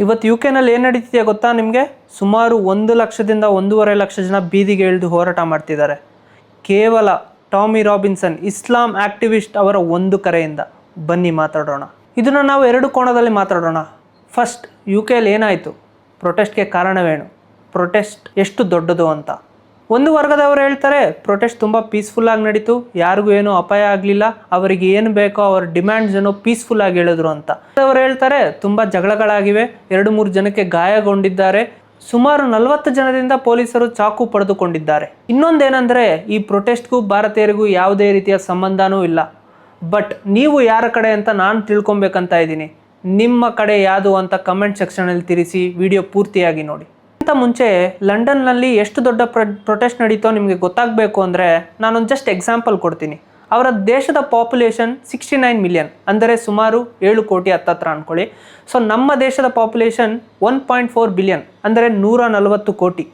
ಇವತ್ತು ಯು ಕೆನಲ್ಲಿ ಏನು ನಡೀತಿದೆಯಾ ಗೊತ್ತಾ ನಿಮಗೆ? ಸುಮಾರು ಒಂದು ಲಕ್ಷದಿಂದ ಒಂದೂವರೆ ಲಕ್ಷ ಜನ ಬೀದಿಗೆ ಇಳಿದು ಹೋರಾಟ ಮಾಡ್ತಿದ್ದಾರೆ. ಕೇವಲ ಟಾಮಿ ರಾಬಿನ್ಸನ್, ಇಸ್ಲಾಂ ಆಕ್ಟಿವಿಸ್ಟ್ ಅವರ ಒಂದು ಕರೆಯಿಂದ. ಬನ್ನಿ ಮಾತಾಡೋಣ. ಇದನ್ನು ನಾವು ಎರಡು ಕೋಣದಲ್ಲಿ ಮಾತಾಡೋಣ. ಫಸ್ಟ್ ಯು ಕೆಯಲ್ಲಿ ಏನಾಯಿತು? ಪ್ರೊಟೆಸ್ಟ್ಗೆ ಕಾರಣವೇನು? ಪ್ರೊಟೆಸ್ಟ್ ಎಷ್ಟು ದೊಡ್ಡದು ಅಂತ. ಒಂದು ವರ್ಗದವರು ಹೇಳ್ತಾರೆ ಪ್ರೊಟೆಸ್ಟ್ ತುಂಬ ಪೀಸ್ಫುಲ್ಲಾಗಿ ನಡೀತು. ಯಾರಿಗೂ ಏನೂ ಅಪಾಯ ಆಗಲಿಲ್ಲ. ಅವರಿಗೆ ಏನು ಬೇಕೋ ಅವ್ರ ಡಿಮ್ಯಾಂಡ್ಸ್ ಏನೋ ಪೀಸ್ಫುಲ್ಲಾಗಿ ಹೇಳಿದ್ರು ಅಂತ. ಅವರು ಹೇಳ್ತಾರೆ, ತುಂಬ ಜಗಳಗಳಾಗಿವೆ. ಎರಡು ಮೂರು ಜನಕ್ಕೆ ಗಾಯಗೊಂಡಿದ್ದಾರೆ. ಸುಮಾರು ನಲವತ್ತು ಜನದಿಂದ ಪೊಲೀಸರು ಚಾಕು ಪಡೆದುಕೊಂಡಿದ್ದಾರೆ. ಇನ್ನೊಂದೇನೆಂದರೆ, ಈ ಪ್ರೊಟೆಸ್ಟ್ಗೂ ಭಾರತೀಯರಿಗೂ ಯಾವುದೇ ರೀತಿಯ ಸಂಬಂಧನೂ ಇಲ್ಲ. ಬಟ್ ನೀವು ಯಾರ ಕಡೆ ಅಂತ ನಾನು ತಿಳ್ಕೊಬೇಕಂತ ಇದ್ದೀನಿ. ನಿಮ್ಮ ಕಡೆ ಯಾವುದು ಅಂತ ಕಮೆಂಟ್ ಸೆಕ್ಷನಲ್ಲಿ ತಿಳಿಸಿ ವಿಡಿಯೋ ಪೂರ್ತಿಯಾಗಿ ನೋಡಿ. ಅಂತ ಮುಂಚೆ ಲಂಡನ್ನಲ್ಲಿ ಎಷ್ಟು ದೊಡ್ಡ ಪ್ರೊಟೆಸ್ಟ್ ನಡೀತೋ ನಿಮಗೆ ಗೊತ್ತಾಗಬೇಕು ಅಂದರೆ ನಾನೊಂದು ಜಸ್ಟ್ ಎಕ್ಸಾಂಪಲ್ ಕೊಡ್ತೀನಿ. ಅವರ ದೇಶದ ಪಾಪ್ಯುಲೇಷನ್ ಸಿಕ್ಸ್ಟಿ ನೈನ್ ಮಿಲಿಯನ್ ಅಂದರೆ ಸುಮಾರು ಏಳು ಕೋಟಿ ಹತ್ತತ್ರ ಅಂದ್ಕೊಳ್ಳಿ ಸೊ ನಮ್ಮ ದೇಶದ population one point four billion ಅಂದರೆ ನೂರ ನಲವತ್ತು ಕೋಟಿ.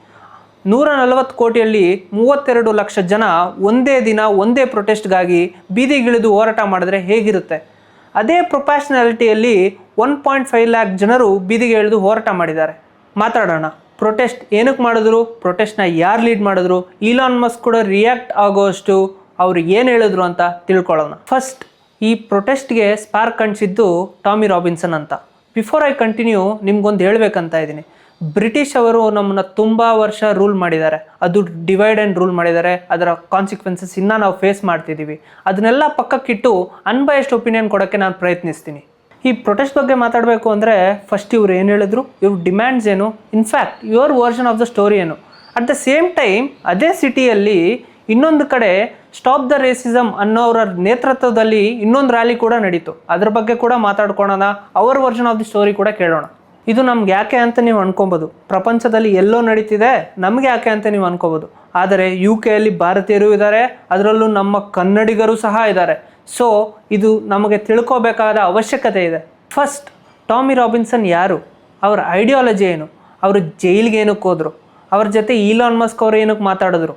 ನೂರ ನಲವತ್ತು ಕೋಟಿಯಲ್ಲಿ ಮೂವತ್ತೆರಡು ಲಕ್ಷ ಜನ ಒಂದೇ ದಿನ ಒಂದೇ ಪ್ರೊಟೆಸ್ಟ್ಗಾಗಿ ಬೀದಿಗಿಳಿದು ಹೋರಾಟ ಮಾಡಿದ್ರೆ ಹೇಗಿರುತ್ತೆ? ಅದೇ ಪ್ರೊಫೆಷನಾಲಿಟಿಯಲ್ಲಿ ಒನ್ ಪಾಯಿಂಟ್ ಫೈವ್ ಲ್ಯಾಕ್ ಜನರು ಬೀದಿಗೆ ಇಳಿದು ಹೋರಾಟ ಮಾಡಿದ್ದಾರೆ. ಮಾತಾಡೋಣ. ಪ್ರೊಟೆಸ್ಟ್ ಏನಕ್ಕೆ ಮಾಡಿದ್ರು? ಪ್ರೊಟೆಸ್ಟ್ನ ಯಾರು ಲೀಡ್ ಮಾಡಿದ್ರು? ಇಲಾನ್ ಮಸ್ಕ್ ಕೂಡ ರಿಯಾಕ್ಟ್ ಆಗೋಷ್ಟು ಅವರು ಏನು ಹೇಳಿದ್ರು ಅಂತ ತಿಳ್ಕೊಳ್ಳೋಣ. ಫಸ್ಟ್ ಈ ಪ್ರೊಟೆಸ್ಟ್ಗೆ ಸ್ಪಾರ್ಕ್ ಕಾಣಿಸಿದ್ದು ಟಾಮಿ ರಾಬಿನ್ಸನ್ ಅಂತ. ಬಿಫೋರ್ ಐ ಕಂಟಿನ್ಯೂ ನಿಮ್ಗೊಂದು ಹೇಳಬೇಕಂತ ಇದ್ದೀನಿ. ಬ್ರಿಟಿಷ್ ಅವರು ನಮ್ಮನ್ನ ತುಂಬ ವರ್ಷ ರೂಲ್ ಮಾಡಿದ್ದಾರೆ. ಅದು ಡಿವೈಡ್ ಆ್ಯಂಡ್ ರೂಲ್ ಮಾಡಿದ್ದಾರೆ. ಅದರ ಕಾನ್ಸಿಕ್ವೆನ್ಸಸ್ ಇನ್ನೂ ನಾವು ಫೇಸ್ ಮಾಡ್ತಿದ್ದೀವಿ ಅದನ್ನೆಲ್ಲ ಪಕ್ಕಕ್ಕಿಟ್ಟು ಅನ್ಬಯಸ್ಡ್ ಒಪಿನಿಯನ್ ಕೊಡೋಕ್ಕೆ ನಾನು ಪ್ರಯತ್ನಿಸ್ತೀನಿ. ಈ ಪ್ರೊಟೆಸ್ಟ್ ಬಗ್ಗೆ ಮಾತಾಡಬೇಕು ಅಂದರೆ ಫಸ್ಟ್ ಇವ್ರು ಏನು ಹೇಳಿದ್ರು? ಇವ್ರ ಡಿಮ್ಯಾಂಡ್ಸ್ ಏನು? In fact your version of the story ಏನು? ಅಟ್ ದ ಸೇಮ್ ಟೈಮ್ ಅದೇ ಸಿಟಿಯಲ್ಲಿ ಇನ್ನೊಂದು ಕಡೆ ಸ್ಟಾಪ್ ದ ರೇಸಿಸಮ್ ಅನ್ನೋರ ನೇತೃತ್ವದಲ್ಲಿ ಇನ್ನೊಂದು ರ್ಯಾಲಿ ಕೂಡ ನಡೀತು. ಅದ್ರ ಬಗ್ಗೆ ಕೂಡ ಮಾತಾಡ್ಕೊಳೋಣ. ಅವರ್ ವರ್ಷನ್ ಆಫ್ ದಿ ಸ್ಟೋರಿ ಕೂಡ ಕೇಳೋಣ. ಇದು ನಮ್ಗೆ ಯಾಕೆ ಅಂತ ನೀವು ಅನ್ಕೊಬೋದು. ಪ್ರಪಂಚದಲ್ಲಿ ಎಲ್ಲೋ ನಡೀತಿದೆ, ನಮ್ಗೆ ಯಾಕೆ ಅಂತ ನೀವು ಅನ್ಕೋಬೋದು. ಆದರೆ ಯು ಕೆಯಲ್ಲಿ ಭಾರತೀಯರು ಇದ್ದಾರೆ, ಅದರಲ್ಲೂ ನಮ್ಮ ಕನ್ನಡಿಗರು ಸಹ ಇದ್ದಾರೆ. ಸೊ ಇದು ನಮಗೆ ತಿಳ್ಕೋಬೇಕಾದ ಅವಶ್ಯಕತೆ ಇದೆ. ಫಸ್ಟ್ ಟಾಮಿ ರಾಬಿನ್ಸನ್ ಯಾರು? ಅವರ ಐಡಿಯಾಲಜಿ ಏನು? ಅವರು ಜೈಲಿಗೆ ಏನಕ್ಕೆ ಹೋದರು? ಅವ್ರ ಜೊತೆ ಈಲಾನ್ ಮಸ್ಕ್ ಅವರು ಏನಕ್ಕೆ ಮಾತಾಡಿದ್ರು?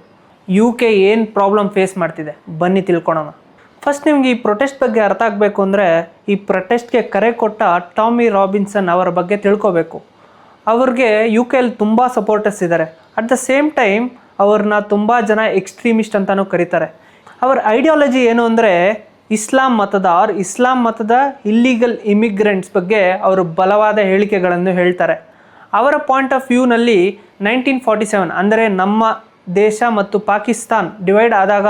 ಯು ಕೆ ಏನು ಪ್ರಾಬ್ಲಮ್ ಫೇಸ್ ಮಾಡ್ತಿದೆ? ಬನ್ನಿ ತಿಳ್ಕೊಳೋಣ. ಫಸ್ಟ್ ನಿಮ್ಗೆ ಈ ಪ್ರೊಟೆಸ್ಟ್ ಬಗ್ಗೆ ಅರ್ಥ ಆಗಬೇಕು ಅಂದರೆ, ಈ ಪ್ರೊಟೆಸ್ಟ್ಗೆ ಕರೆ ಕೊಟ್ಟ ಟಾಮಿ ರಾಬಿನ್ಸನ್ ಅವರ ಬಗ್ಗೆ ತಿಳ್ಕೊಬೇಕು. ಅವ್ರಿಗೆ ಯು ಕೆಯಲ್ಲಿ ತುಂಬ ಸಪೋರ್ಟರ್ಸ್ ಇದ್ದಾರೆ ಅಟ್ ದ ಸೇಮ್ ಟೈಮ್ ಅವ್ರನ್ನ ತುಂಬ ಜನ ಎಕ್ಸ್ಟ್ರೀಮಿಸ್ಟ್ ಅಂತಲೂ ಕರೀತಾರೆ. ಅವರ ಐಡಿಯಾಲಜಿ ಏನು ಅಂದರೆ ಇಸ್ಲಾಂ ಮತದ ಆರ್ ಇಸ್ಲಾಂ ಮತದ ಇಲ್ಲಿಗಲ್ ಇಮಿಗ್ರೆಂಟ್ಸ್ ಬಗ್ಗೆ ಅವರು ಬಲವಾದ ಹೇಳಿಕೆಗಳನ್ನು ಹೇಳ್ತಾರೆ. ಅವರ ಪಾಯಿಂಟ್ ಆಫ್ ವ್ಯೂನಲ್ಲಿ ನೈನ್ಟೀನ್ ಫಾರ್ಟಿ ಸೆವೆನ್ ಅಂದರೆ ನಮ್ಮ ದೇಶ ಮತ್ತು ಪಾಕಿಸ್ತಾನ್ ಡಿವೈಡ್ ಆದಾಗ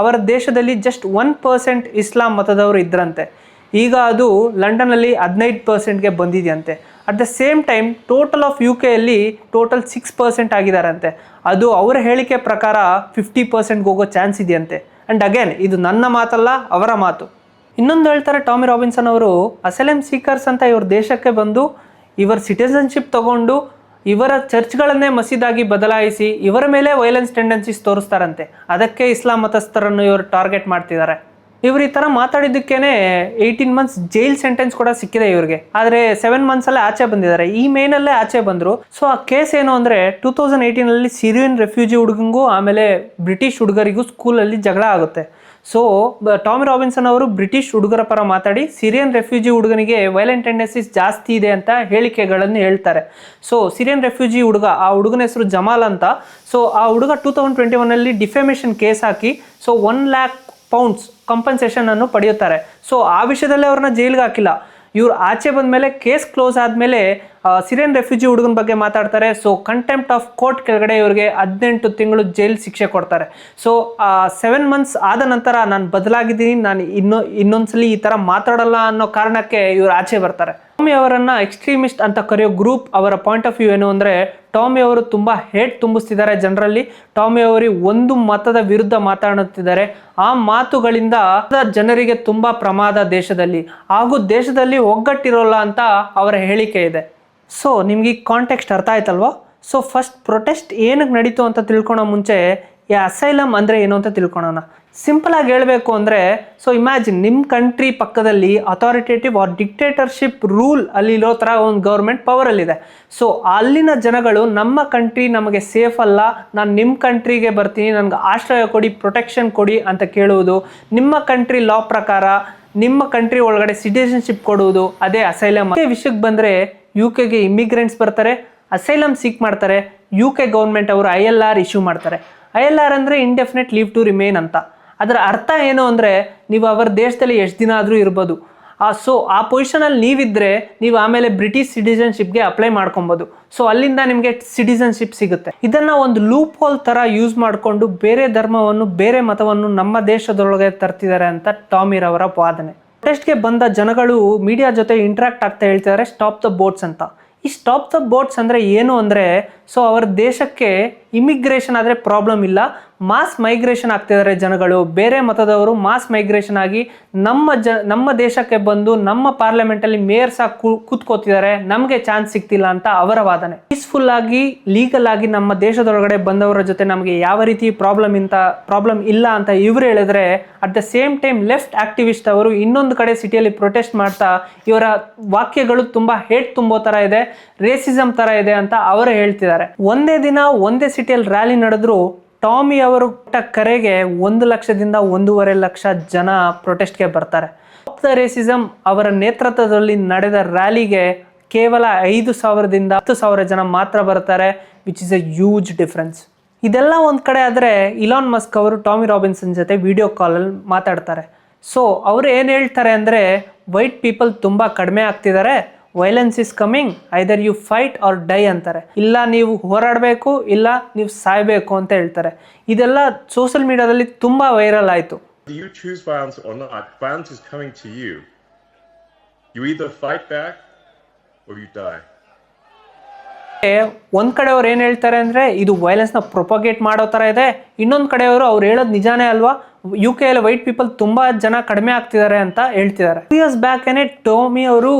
ಅವರ ದೇಶದಲ್ಲಿ ಜಸ್ಟ್ ಒನ್ ಪರ್ಸೆಂಟ್ ಇಸ್ಲಾಂ ಮತದವರು ಇದ್ರಂತೆ. ಈಗ ಅದು ಲಂಡನಲ್ಲಿ ಹದಿನೈದು ಪರ್ಸೆಂಟ್ಗೆ ಬಂದಿದೆಯಂತೆ. At the same time total of U ಕೆಯಲ್ಲಿ total six percent ಆಗಿದಾರಂತೆ ಅದು ಅವರ ಹೇಳಿಕೆ ಪ್ರಕಾರ ಫಿಫ್ಟಿ ಪರ್ಸೆಂಟ್ಗೆ ಹೋಗೋ ಚಾನ್ಸ್ ಇದೆಯಂತೆ. ಆ್ಯಂಡ್ ಅಗೇನ್ ಇದು ನನ್ನ ಮಾತಲ್ಲ, ಅವರ ಮಾತು. ಇನ್ನೊಂದು ಹೇಳ್ತಾರೆ ಟಾಮಿ ರಾಬಿನ್ಸನ್ ಅವರು ಅಸೆಲೆಮ್ ಸೀಕರ್ಸ್ ಅಂತ ಇವ್ರ ದೇಶಕ್ಕೆ ಬಂದು, ಇವರ ಸಿಟಿಸನ್ಶಿಪ್ ತಗೊಂಡು, ಇವರ ಚರ್ಚ್ಗಳನ್ನೇ ಮಸೀದಾಗಿ ಬದಲಾಯಿಸಿ, ಇವರ ಮೇಲೆ ವೈಲೆನ್ಸ್ ಟೆಂಡೆನ್ಸೀಸ್ ತೋರಿಸ್ತಾರಂತೆ. ಅದಕ್ಕೆ ಇಸ್ಲಾಂ ಮತಸ್ಥರನ್ನು ಇವರು ಟಾರ್ಗೆಟ್ ಮಾಡ್ತಿದ್ದಾರೆ. ಇವರು ಈ ಥರ ಮಾತಾಡಿದ್ದಕ್ಕೇನೆ ಏಯ್ಟೀನ್ ಮಂತ್ಸ್ ಜೈಲ್ ಸೆಂಟೆನ್ಸ್ ಕೂಡ ಸಿಕ್ಕಿದೆ ಇವ್ರಿಗೆ. ಆದರೆ ಸೆವೆನ್ ಮಂತ್ಸಲ್ಲೇ ಆಚೆ ಬಂದಿದ್ದಾರೆ. ಈ ಮೇನಲ್ಲೇ ಆಚೆ ಬಂದರು. ಸೊ ಆ ಕೇಸ್ ಏನು ಅಂದರೆ ಟೂ ತೌಸಂಡ್ ಏಯ್ಟೀನಲ್ಲಿ ಸಿರಿಯನ್ ರೆಫ್ಯೂಜಿ ಹುಡುಗಂಗೂ ಆಮೇಲೆ ಬ್ರಿಟಿಷ್ ಹುಡುಗರಿಗೂ ಸ್ಕೂಲಲ್ಲಿ ಜಗಳ ಆಗುತ್ತೆ. ಸೊ ಟಾಮಿ ರಾಬಿನ್ಸನ್ ಅವರು ಬ್ರಿಟಿಷ್ ಹುಡುಗರ ಪರ ಮಾತಾಡಿ ಸಿರಿಯನ್ ರೆಫ್ಯೂಜಿ ಹುಡುಗನಿಗೆ ವೈಲೆಂಟ್ ಟೆಂಡೆನ್ಸಿಸ್ ಜಾಸ್ತಿ ಇದೆ ಅಂತ ಹೇಳಿಕೆಗಳನ್ನು ಹೇಳ್ತಾರೆ. ಸೊ ಸಿರಿಯನ್ ರೆಫ್ಯೂಜಿ ಹುಡುಗ, ಆ ಹುಡುಗನ ಹೆಸರು ಜಮಾಲ್ ಅಂತ. ಸೊ ಆ ಹುಡುಗ ಟೂ ತೌಸಂಡ್ ಟ್ವೆಂಟಿ ಒನ್ನಲ್ಲಿ ಡಿಫೆಮೇಷನ್ ಕೇಸ್ ಹಾಕಿ. So one lakh pounds compensation ಅನ್ನು ಪಡೆಯುತ್ತಾರೆ. ಸೊ ಆ ವಿಷಯದಲ್ಲಿ ಅವ್ರನ್ನ ಜೈಲಿಗೆ ಹಾಕಿಲ್ಲ. ಇವ್ರು ಆಚೆ ಬಂದ ಮೇಲೆ ಕೇಸ್ ಕ್ಲೋಸ್ ಆದಮೇಲೆ ಸಿರಿಯನ್ ರೆಫ್ಯೂಜಿ ಹುಡುಗನ ಬಗ್ಗೆ ಮಾತಾಡ್ತಾರೆ. ಸೊ ಕಂಟೆಂಪ್ಟ್ ಆಫ್ ಕೋರ್ಟ್ ಕೆಳಗಡೆ ಇವರಿಗೆ ಹದಿನೆಂಟು ತಿಂಗಳು ಜೈಲ್ ಶಿಕ್ಷೆ ಕೊಡ್ತಾರೆ. ಸೊ ಸೆವೆನ್ ಮಂತ್ಸ್ ಆದ ನಂತರ ನಾನು ಬದಲಾಗಿದ್ದೀನಿ, ನಾನು ಇನ್ನೊ, ಇನ್ನೊಂದ್ಸಲಿ ಈ ಥರ ಮಾತಾಡಲ್ಲ ಅನ್ನೋ ಕಾರಣಕ್ಕೆ ಇವರು ಆಚೆ ಬರ್ತಾರೆ. ಸ್ವಾಮಿ ಅವರನ್ನು ಎಕ್ಸ್ಟ್ರೀಮಿಸ್ಟ್ ಅಂತ ಕರೆಯೋ ಗ್ರೂಪ್ ಅವರ ಪಾಯಿಂಟ್ ಆಫ್ ವ್ಯೂ ಏನು ಅಂದರೆ ಟಾಮಿ ಅವರು ತುಂಬ ಹೇಟ್ ತುಂಬಿಸ್ತಿದ್ದಾರೆ ಜನರಲ್ಲಿ. ಟಾಮಿ ಅವರಿಗೆ ಒಂದು ಮತದ ವಿರುದ್ಧ ಮಾತಾಡುತ್ತಿದ್ದಾರೆ. ಆ ಮಾತುಗಳಿಂದ ಜನರಿಗೆ ತುಂಬ ಪ್ರಮಾದ ದೇಶದಲ್ಲಿ. ಹಾಗೂ ದೇಶದಲ್ಲಿ ಒಗ್ಗಟ್ಟಿರೋಲ್ಲ ಅಂತ ಅವರ ಹೇಳಿಕೆ ಇದೆ. ಸೊ ನಿಮ್ಗೆ ಈ ಕಾಂಟೆಕ್ಸ್ಟ್ ಅರ್ಥ ಆಯ್ತಲ್ವಾ? ಸೊ ಫಸ್ಟ್ ಪ್ರೊಟೆಸ್ಟ್ ಏನಕ್ಕೆ ನಡೀತು ಅಂತ ತಿಳ್ಕೊಳೋ ಮುಂಚೆ ಈ ಅಸೈಲಮ್ ಅಂದರೆ ಏನು ಅಂತ ತಿಳ್ಕೊಳೋಣ. ಸಿಂಪಲ್ ಆಗಿ ಹೇಳಬೇಕು ಅಂದರೆ ಸೊ ಇಮ್ಯಾಜಿನ್ ನಿಮ್ಮ ಕಂಟ್ರಿ ಪಕ್ಕದಲ್ಲಿ ಅಥಾರಿಟೇಟಿವ್ ಆರ್ ಡಿಕ್ಟೇಟರ್ಶಿಪ್ ರೂಲ್ ಅಲ್ಲಿರೋ ಥರ ಒಂದು ಗೌರ್ಮೆಂಟ್ ಪವರಲ್ಲಿದೆ ಸೊ ಅಲ್ಲಿನ ಜನಗಳು, ನಮ್ಮ ಕಂಟ್ರಿ ನಮಗೆ ಸೇಫ್ ಅಲ್ಲ, ನಾನು ನಿಮ್ಮ ಕಂಟ್ರಿಗೆ ಬರ್ತೀನಿ, ನನಗೆ ಆಶ್ರಯ ಕೊಡಿ ಪ್ರೊಟೆಕ್ಷನ್ ಕೊಡಿ ಅಂತ ಕೇಳುವುದು, ನಿಮ್ಮ ಕಂಟ್ರಿ ಲಾ ಪ್ರಕಾರ ನಿಮ್ಮ ಕಂಟ್ರಿ ಒಳಗಡೆ ಸಿಟಿಸನ್ಶಿಪ್ ಕೊಡುವುದು, ಅದೇ ಅಸೈಲಮ್ ಅದೇ ವಿಷಯಕ್ಕೆ ಬಂದರೆ ಯು ಕೆಗೆ ಇಮಿಗ್ರೆಂಟ್ಸ್ ಬರ್ತಾರೆ ಅಸೈಲಮ್ ಸೀಕ್ ಮಾಡ್ತಾರೆ ಯು ಕೆ ಗೌರ್ಮೆಂಟ್ ಅವರು ಐ ಎಲ್ ಆರ್ ಇಶ್ಯೂ ಮಾಡ್ತಾರೆ. ಐ ಎಲ್ ಆರ್ ಅಂದರೆ ಇಂಡೆಫಿನೆಟ್ ಲೀವ್ ಟು ರಿಮೇನ್ ಅಂತ. ಅದರ ಅರ್ಥ ಏನು ಅಂದರೆ ನೀವು ಅವರ ದೇಶದಲ್ಲಿ ಎಷ್ಟು ದಿನ ಆದರೂ ಇರ್ಬೋದು. ಆ ಸೊ ಆ ಪೊಸಿಷನಲ್ಲಿ ನೀವಿದ್ದರೆ ನೀವು ಆಮೇಲೆ ಬ್ರಿಟಿಷ್ ಸಿಟಿಸನ್ಶಿಪ್ಗೆ ಅಪ್ಲೈ ಮಾಡ್ಕೊಬೋದು. ಸೊ ಅಲ್ಲಿಂದ ನಿಮಗೆ ಸಿಟಿಸನ್ಶಿಪ್ ಸಿಗುತ್ತೆ. ಇದನ್ನು ಒಂದು ಲೂಪ್ ಹೋಲ್ ಥರ ಯೂಸ್ ಮಾಡಿಕೊಂಡು ಬೇರೆ ಧರ್ಮವನ್ನು, ಬೇರೆ ಮತವನ್ನು ನಮ್ಮ ದೇಶದೊಳಗೆ ತರ್ತಿದ್ದಾರೆ ಅಂತ ಟಾಮಿರ್ ಅವರ ವಾದನೆ. ಪ್ರೊಟೆಸ್ಟ್ಗೆ ಬಂದ ಜನಗಳು ಮೀಡಿಯಾ ಜೊತೆ ಇಂಟ್ರಾಕ್ಟ್ ಆಗ್ತಾ ಹೇಳ್ತಿದ್ದಾರೆ ಸ್ಟಾಪ್ ದ ಬೋಟ್ಸ್ ಅಂತ. ಈ ಸ್ಟಾಪ್ ದ ಬೋಟ್ಸ್ ಅಂದರೆ ಏನು ಅಂದರೆ ಸೊ ಅವರ ದೇಶಕ್ಕೆ ಇಮಿಗ್ರೇಷನ್ ಆದರೆ ಪ್ರಾಬ್ಲಮ್ ಇಲ್ಲ. ಮಾಸ್ ಮೈಗ್ರೇಷನ್ ಆಗ್ತಿದ್ದಾರೆ ಜನಗಳು. ಬೇರೆ ಮತದವರು ಮಾಸ್ ಮೈಗ್ರೇಷನ್ ಆಗಿ ನಮ್ಮ ಜ, ನಮ್ಮ ದೇಶಕ್ಕೆ ಬಂದು ನಮ್ಮ ಪಾರ್ಲಿಮೆಂಟಲ್ಲಿ ಮೇಯರ್ ಸಹ ಕೂತ್ಕೋತಿದ್ದಾರೆ. ನಮಗೆ ಚಾನ್ಸ್ ಸಿಗ್ತಿಲ್ಲ ಅಂತ ಅವರ ವಾದನೆ. ಪೀಸ್ಫುಲ್ ಆಗಿ ಲೀಗಲ್ ಆಗಿ ನಮ್ಮ ದೇಶದೊಳಗಡೆ ಬಂದವರ ಜೊತೆ ನಮಗೆ ಯಾವ ರೀತಿ ಪ್ರಾಬ್ಲಮ್ ಇಂತ ಪ್ರಾಬ್ಲಮ್ ಇಲ್ಲ ಅಂತ ಇವರು ಹೇಳಿದ್ರೆ at the same time left activist ಅವರು ಇನ್ನೊಂದು ಕಡೆ ಸಿಟಿಯಲ್ಲಿ ಪ್ರೊಟೆಸ್ಟ್ ಮಾಡ್ತಾ ಇವರ ವಾಕ್ಯಗಳು ತುಂಬಾ ಹೇಟ್ ತುಂಬೋ ತರ ಇದೆ ರೇಸಿಸಮ್ ತರ ಇದೆ ಅಂತ ಅವರು ಹೇಳ್ತಿದ್ದಾರೆ. ಒಂದೇ ದಿನ, ಒಂದೇ ಸಿಟಿಯಲ್ಲಿ ರ್ಯಾಲಿ ನಡೆದ್ರು ಟಾಮಿ ಅವರು ಕರೆಗೆ ಒಂದು ಲಕ್ಷದಿಂದ ಒಂದೂವರೆ ಲಕ್ಷ ಜನ ಪ್ರೊಟೆಸ್ಟ್ಗೆ ಬರ್ತಾರೆ. ದ ರೇಸಿಸಮ್ ಅವರ ನೇತೃತ್ವದಲ್ಲಿ ನಡೆದ ರ್ಯಾಲಿಗೆ ಕೇವಲ ಐದು ಸಾವಿರದಿಂದ ಹತ್ತು ಸಾವಿರ ಜನ ಮಾತ್ರ ಬರ್ತಾರೆ which is a huge difference ಇದೆಲ್ಲ ಒಂದು ಕಡೆ ಆದರೆ ಇಲಾನ್ ಮಸ್ಕ್ ಅವರು ಟಾಮಿ ರಾಬಿನ್ಸನ್ ಜೊತೆ ವಿಡಿಯೋ ಕಾಲಲ್ಲಿ ಮಾತಾಡ್ತಾರೆ. ಸೊ ಅವರು ಏನು ಹೇಳ್ತಾರೆ ಅಂದರೆ ವೈಟ್ ಪೀಪಲ್ ತುಂಬ ಕಡಿಮೆ ಆಗ್ತಿದ್ದಾರೆ. Violence is coming either you fight or die ಅಂತಾರೆ. ಇಲ್ಲ ನೀವು ಹೋರಾಡಬೇಕು ಇಲ್ಲ ನೀವು ಸಾಯಬೇಕು ಅಂತ ಹೇಳ್ತಾರೆ. ಇದೆಲ್ಲ ಸೋಷಿಯಲ್ ಮೀಡಿಯಾದಲ್ಲಿ ತುಂಬ ವೈರಲ್ ಆಯಿತು. You choose violence or not, violence is coming to you. You either fight back or you die. ಒಂದ್ ಕಡೆಯವ್ರು ಏನು ಹೇಳ್ತಾರೆ ಅಂದ್ರೆ ಇದು ವೈಲೆನ್ಸ್ನ ಪ್ರೊಪಗೇಟ್ ಮಾಡೋ ತರ ಇದೆ. ಇನ್ನೊಂದು ಕಡೆಯವರು ಅವ್ರು ಹೇಳೋದು ನಿಜಾನೇ ಅಲ್ವಾ? ಯು ಕೆ ಅಲ್ಲಿ ವೈಟ್ ಪೀಪಲ್ ತುಂಬಾ ಜನ ಕಡಿಮೆ ಆಗ್ತಿದ್ದಾರೆ ಅಂತ ಹೇಳ್ತಿದ್ದಾರೆ. ಟೂ ಇಯರ್ಸ್ ಬ್ಯಾಕ್ ಏನೇ ಟೋಮಿ ಅವರು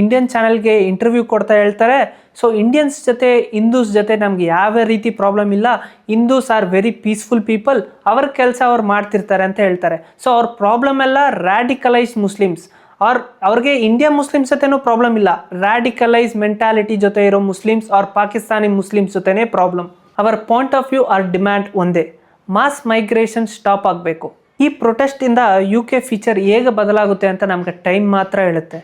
ಇಂಡಿಯನ್ ಚಾನೆಲ್ಗೆ ಇಂಟರ್ವ್ಯೂ ಕೊಡ್ತಾ ಹೇಳ್ತಾರೆ. ಸೊ ಇಂಡಿಯನ್ಸ್ ಜೊತೆ ಹಿಂದೂಸ್ ಜೊತೆ ನಮ್ಗೆ ಯಾವ ರೀತಿ ಪ್ರಾಬ್ಲಮ್ ಇಲ್ಲ. Hindus are very peaceful people ಅವ್ರ ಕೆಲಸ ಅವ್ರು ಮಾಡ್ತಿರ್ತಾರೆ ಅಂತ ಹೇಳ್ತಾರೆ. ಸೊ ಅವ್ರ ಪ್ರಾಬ್ಲಮ್ ಎಲ್ಲ ರ್ಯಾಡಿಕಲೈಸ್ ಮುಸ್ಲಿಮ್ಸ್ ಆರ್ ಅವ್ರಿಗೆ ಇಂಡಿಯಾ ಮುಸ್ಲಿಮ್ಸ್ ಜೊತೆನೂ ಪ್ರಾಬ್ಲಮ್ ಇಲ್ಲ. ರ್ಯಾಡಿಕಲೈಸ್ ಮೆಂಟಾಲಿಟಿ ಜೊತೆ ಇರೋ ಮುಸ್ಲಿಮ್ಸ್ ಆರ್ ಪಾಕಿಸ್ತಾನಿ ಮುಸ್ಲಿಮ್ಸ್ ಜೊತೆನೇ problem hour point of view are demand ಒಂದೇ. ಮಾಸ್ ಮೈಗ್ರೇಷನ್ ಸ್ಟಾಪ್ ಆಗಬೇಕು. ಈ ಪ್ರೊಟೆಸ್ಟಿಂದ ಯು ಕೆ ಫೀಚರ್ ಹೇಗೆ ಬದಲಾಗುತ್ತೆ ಅಂತ ನಮಗೆ ಟೈಮ್ ಮಾತ್ರ ಹೇಳುತ್ತೆ.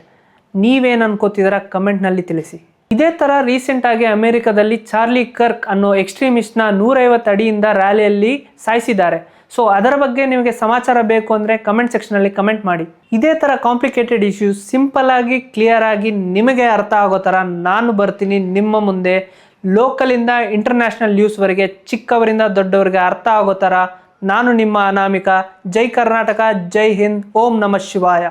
ನೀವೇನು ಅನ್ಕೋತಿದ್ದೀರಾ ಕಮೆಂಟ್ನಲ್ಲಿ ತಿಳಿಸಿ. ಇದೇ ಥರ ರೀಸೆಂಟಾಗಿ ಅಮೆರಿಕದಲ್ಲಿ ಚಾರ್ಲಿ ಕರ್ಕ್ ಅನ್ನೋ ಎಕ್ಸ್ಟ್ರೀಮಿಸ್ಟ್ನ ನೂರೈವತ್ತು ಅಡಿಯಿಂದ ರ್ಯಾಲಿಯಲ್ಲಿ ಸಾಯಿಸಿದ್ದಾರೆ. ಸೊ ಅದರ ಬಗ್ಗೆ ನಿಮಗೆ ಸಮಾಚಾರ ಬೇಕು ಅಂದರೆ ಕಮೆಂಟ್ ಸೆಕ್ಷನಲ್ಲಿ ಕಮೆಂಟ್ ಮಾಡಿ. ಇದೇ ಥರ ಕಾಂಪ್ಲಿಕೇಟೆಡ್ ಇಶ್ಯೂಸ್ ಸಿಂಪಲ್ ಆಗಿ ಕ್ಲಿಯರ್ ಆಗಿ ನಿಮಗೆ ಅರ್ಥ ಆಗೋ ಥರ ನಾನು ಬರ್ತೀನಿ ನಿಮ್ಮ ಮುಂದೆ. ಲೋಕಲಿಂದ ಇಂಟರ್ನ್ಯಾಷನಲ್ ನ್ಯೂಸ್ವರೆಗೆ ಚಿಕ್ಕವರಿಂದ ದೊಡ್ಡವರಿಗೆ ಅರ್ಥ ಆಗೋ ಥರ ನಾನು ನಿಮ್ಮ ಅನಾಮಿಕ. ಜೈ ಕರ್ನಾಟಕ, ಜೈ ಹಿಂದ್, ಓಂ ನಮಃ ಶಿವಾಯ.